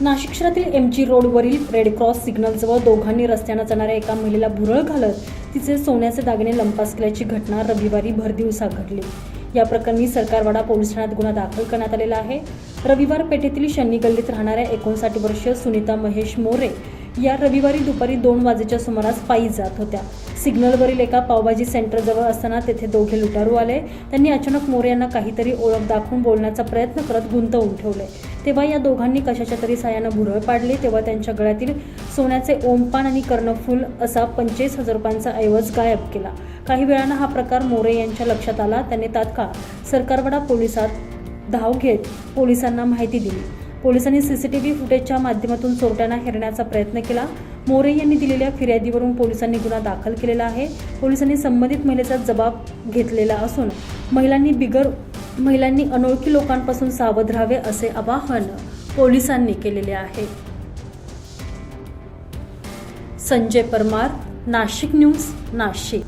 नाशिक शहरातील M G रोडवरील red cross सिग्नलजवळ दोघांनी रस्त्यानं जाणाऱ्या एका महिलेला भुरळ घालत तिचे सोन्याचे दागिने लंपास केल्याची घटना रविवारी भरदिवसा घडली या प्रकरणी सरकारवाडा पोलीस ठाण्यात गुन्हा दाखल करण्यात आलेला आहे. रविवार पेठेतील शनी गल्लीत राहणाऱ्या एकोणसाठ वर्षीय सुनीता महेश मोरे या रविवारी दुपारी दोन वाजेच्या सुमारास पायी जात होत्या. सिग्नलवरील एका पावभाजी सेंटरजवळ असताना तेथे दोघे लुटारू आले. त्यांनी अचानक मोरे यांना काहीतरी ओळख दाखवून बोलण्याचा प्रयत्न करत गुंतवून ठेवले. तेव्हा या दोघांनी कशाच्या तरी सायानं भुरळ पाडली तेव्हा त्यांच्या गळ्यातील सोन्याचे ओमपान आणि कर्णफूल असा पंचवीस हजार रुपयांचा ऐवज गायब केला. काही वेळानं हा प्रकार मोरे यांच्या लक्षात आला. त्यांनी तात्काळ सरकारवाडा पोलिसात धाव घेत पोलिसांना माहिती दिली. पोलिसांनी सी सी टी व्ही फुटेजच्या माध्यमातून चोरट्यांना हेरण्याचा प्रयत्न केला. मोरे यांनी दिलेल्या फिर्यादीवरून पोलिसांनी गुन्हा दाखल केलेला आहे. पोलिसांनी संबंधित महिलेचा जबाब घेतलेला असून महिलांनी बिगर महिलांनी अनोळखी लोकांपासून सावध राहावे असे आवाहन पोलिसांनी केलेले आहे. संजय परमार नाशिक न्यूज नाशिक.